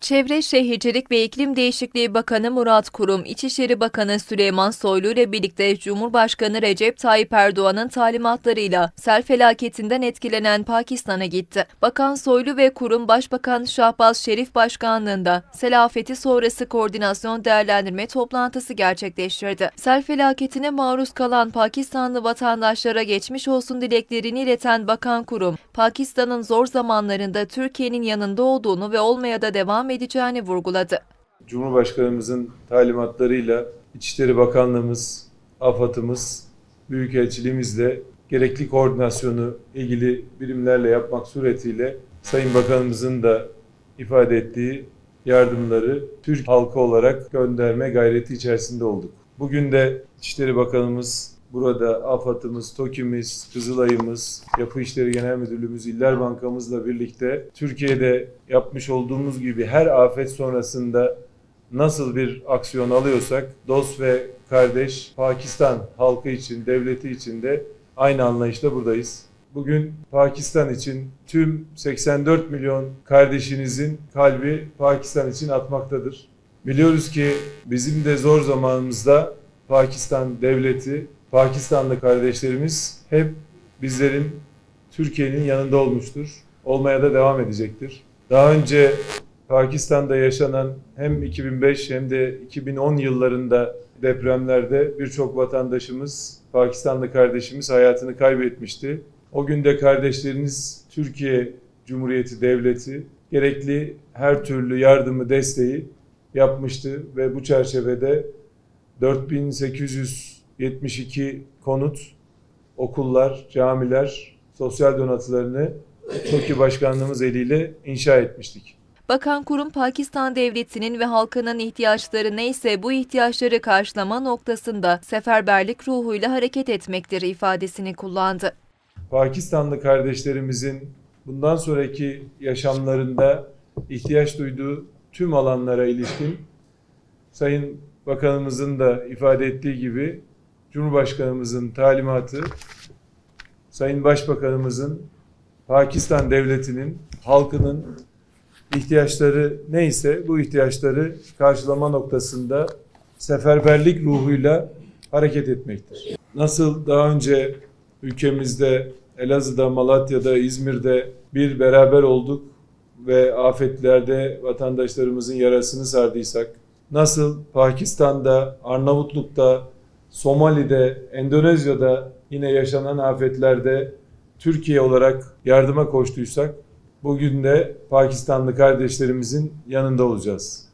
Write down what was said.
Çevre Şehircilik ve İklim Değişikliği Bakanı Murat Kurum, İçişleri Bakanı Süleyman Soylu ile birlikte Cumhurbaşkanı Recep Tayyip Erdoğan'ın talimatlarıyla sel felaketinden etkilenen Pakistan'a gitti. Bakan Soylu ve Kurum, Başbakan Şahbaz Şerif Başkanlığında sel afeti sonrası koordinasyon değerlendirme toplantısı gerçekleştirdi. Sel felaketine maruz kalan Pakistanlı vatandaşlara geçmiş olsun dileklerini ileten Bakan Kurum, Pakistan'ın zor zamanlarında Türkiye'nin yanında olduğunu ve olmaya da devam edeceğini vurguladı. Cumhurbaşkanımızın talimatlarıyla İçişleri Bakanlığımız, AFAD'ımız, Büyükelçiliğimizle gerekli koordinasyonu ilgili birimlerle yapmak suretiyle Sayın Bakanımızın da ifade ettiği yardımları Türk halkı olarak gönderme gayreti içerisinde olduk. Bugün de İçişleri Bakanımız burada AFAD'ımız, TOKİ'miz, Kızılay'ımız, Yapı İşleri Genel Müdürlüğümüz, İller Bankamızla birlikte Türkiye'de yapmış olduğumuz gibi her afet sonrasında nasıl bir aksiyon alıyorsak dost ve kardeş Pakistan halkı için, devleti için de aynı anlayışla buradayız. Bugün Pakistan için tüm 84 milyon kardeşinizin kalbi Pakistan için atmaktadır. Biliyoruz ki bizim de zor zamanımızda Pakistan devleti, Pakistanlı kardeşlerimiz hep bizlerin Türkiye'nin yanında olmuştur. Olmaya da devam edecektir. Daha önce Pakistan'da yaşanan hem 2005 hem de 2010 yıllarında depremlerde birçok vatandaşımız, Pakistanlı kardeşimiz hayatını kaybetmişti. O günde kardeşleriniz Türkiye Cumhuriyeti Devleti gerekli her türlü yardımı, desteği yapmıştı ve bu çerçevede 4872 konut, okullar, camiler, sosyal donatılarını TOKİ Başkanlığımız eliyle inşa etmiştik. Bakan Kurum, Pakistan devletinin ve halkının ihtiyaçları neyse bu ihtiyaçları karşılama noktasında seferberlik ruhuyla hareket etmektir ifadesini kullandı. Pakistanlı kardeşlerimizin bundan sonraki yaşamlarında ihtiyaç duyduğu tüm alanlara ilişkin Sayın Bakanımızın da ifade ettiği gibi Cumhurbaşkanımızın talimatı Sayın Başbakanımızın Pakistan devletinin halkının ihtiyaçları neyse bu ihtiyaçları karşılama noktasında seferberlik ruhuyla hareket etmektir. Nasıl daha önce ülkemizde Elazığ'da, Malatya'da, İzmir'de bir beraber olduk ve afetlerde vatandaşlarımızın yarasını sardıysak, nasıl Pakistan'da, Arnavutluk'ta, Somali'de, Endonezya'da yine yaşanan afetlerde Türkiye olarak yardıma koştuysak, bugün de Pakistanlı kardeşlerimizin yanında olacağız.